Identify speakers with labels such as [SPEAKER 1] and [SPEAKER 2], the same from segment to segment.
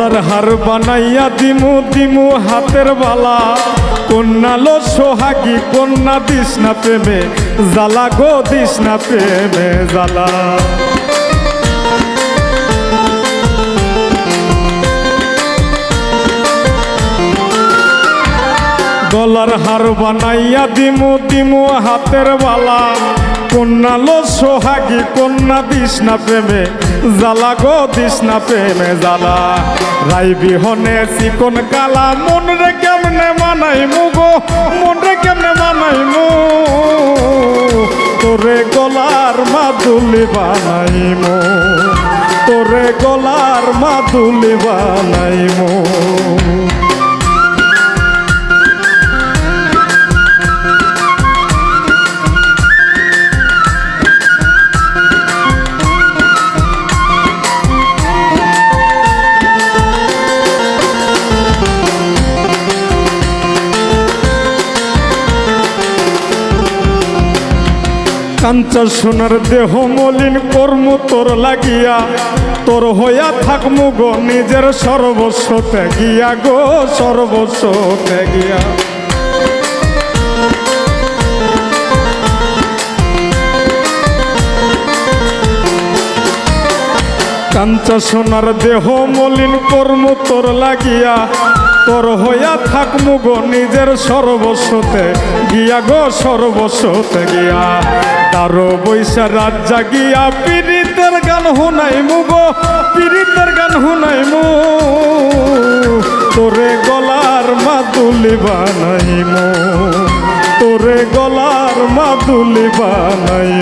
[SPEAKER 1] গলার হার বানাইয়া দিমু দিমু হাতের বালা। কন্যালো সোহাগী, কন্যা দিস না প্রেমে, জ্বালা গো দিস না প্রেমে, জ্বালা। গলার হার বানাইয়া দিমু দিমু হাতের বালা। কন্যালো সোহাগী, কন্যা দিস না প্রেমে, জ্বালা গো দিস না প্রেমে জ্বালা। রাই বিহনে চিকন কালা, মন রে কেমনে মানাই মু গো, মন রে কেমনে মানাই মু তোরে গলার মাদুলি বানাই মু তোরে গলার মাদুলি বানাই মু কাঞ্চা সোনার দেহ মলিন কর্ম তোর লাগিয়া। তোর হইয়া থাকমু গো নিজের সর্বস্ব ত্যাগিয়া গো, সর্বস্ব ত্যাগিয়া। কাঞ্চা সোনার দেহ মলিন কর্ম তোর লাগিয়া। তোর হইয়া থাকমু গো নিজের সর্বস্বতে। গিয়া গো সর্বস্বতে গিয়া। তারো বৈশা রাত জাগিয়া পীড়িতের গান হুনাই মু গো, পীড়িতের গান হুনাই মু তোরে গলার মাদুলি বানাই মু তোরে গলার মাদুলি বানাই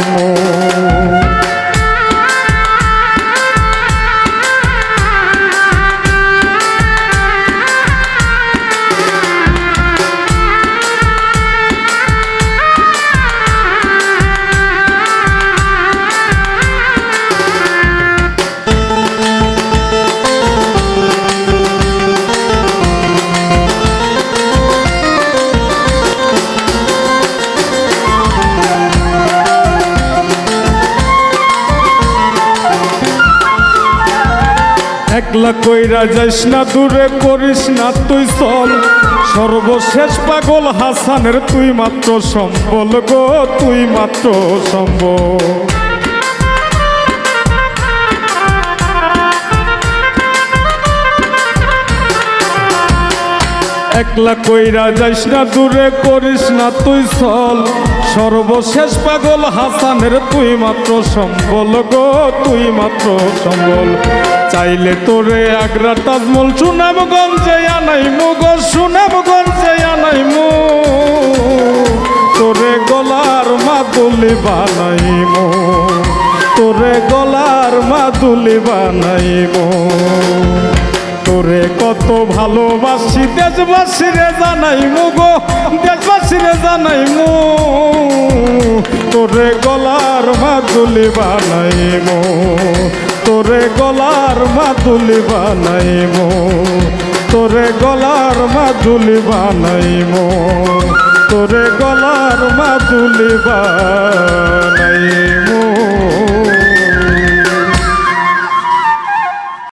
[SPEAKER 1] একলা কইরা যাইস না, দূরে করিস না তুই চল। সর্বশেষ পাগল হাসানের তুই মাত্র সম্বল গো, তুই মাত্র সম্বল। একলা কইরা যাইস না, দূরে করিস না তুই চল। সর্বশেষ পাগল হাসানের তুই মাত্র সম্বল গো, তুই মাত্র সম্বল। চাইলে তোরে আগ্রা তাজমল সুনামগঞ্জে আনাই মু গো সুনামগঞ্জে আনাই মু তোরে গলার মাদুলি বানাই মো তোরে গলার মাদুলি বানাই মু তোরে কত ভালোবাসি দেশবাসী রে জানাই মুগো দেশবাসী রে জানাই মু তোরে গলার মাদুলি বানাই মো তোরে গলার মাদুলি বানাইব তোরে গলার মাদুলি বানাইব তোরে গলার মাদুলি বানাই